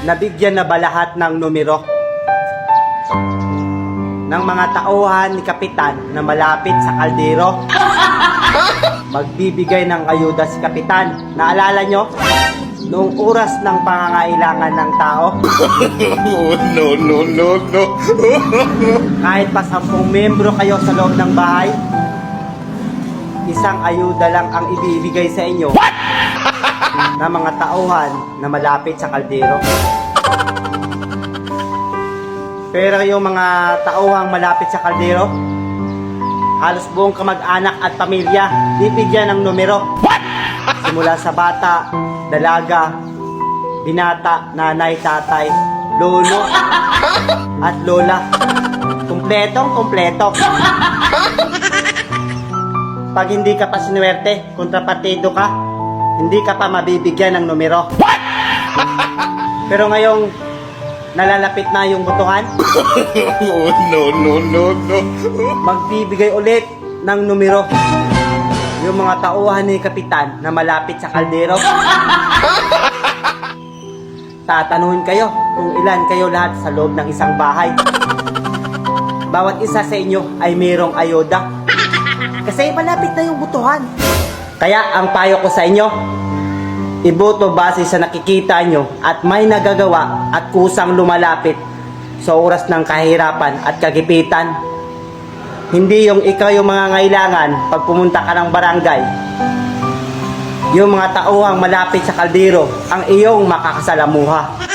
Nabigyan na ba lahat ng numero? Ng mga tauhan ni Kapitan na malapit sa kaldero? Magbibigay ng ayuda si Kapitan. Naalala nyo? Noong oras ng pangangailangan ng tao, no, no, no, no. kahit pa sampung membro kayo sa loob ng bahay, isang ayuda lang ang ibibigay sa inyo na mga tauhan na malapit sa kaldero. Pero yung mga tauhang malapit sa kaldero, halos buong kamag-anak at pamilya, bibigyan ng numero. Simula sa bata, dalaga, binata, nanay, tatay, lolo, at lola. Kumpletong kumpleto. Pag hindi ka pa sinuwerte, kontrapatido ka, hindi ka pa mabibigyan ng numero. Pero ngayong nalalapit na yung butuhan, Oh, no, no, no, no. magbibigay ulit ng numero. Yung mga tauhan ni Kapitan na malapit sa kaldero. Tatanungin kayo kung ilan kayo lahat sa loob ng isang bahay. Bawat isa sa inyo ay mayroong ayuda. Kasi malapit na yung butuhan. Kaya ang payo ko sa inyo, iboto base sa nakikita nyo at may nagagawa at kusang lumalapit sa oras ng kahirapan at kagipitan. Hindi yung ikaw yung mga ngailangan pag pumunta ka ng barangay. Yung mga tauhang malapit sa kaldero ang iyong makakasalamuha.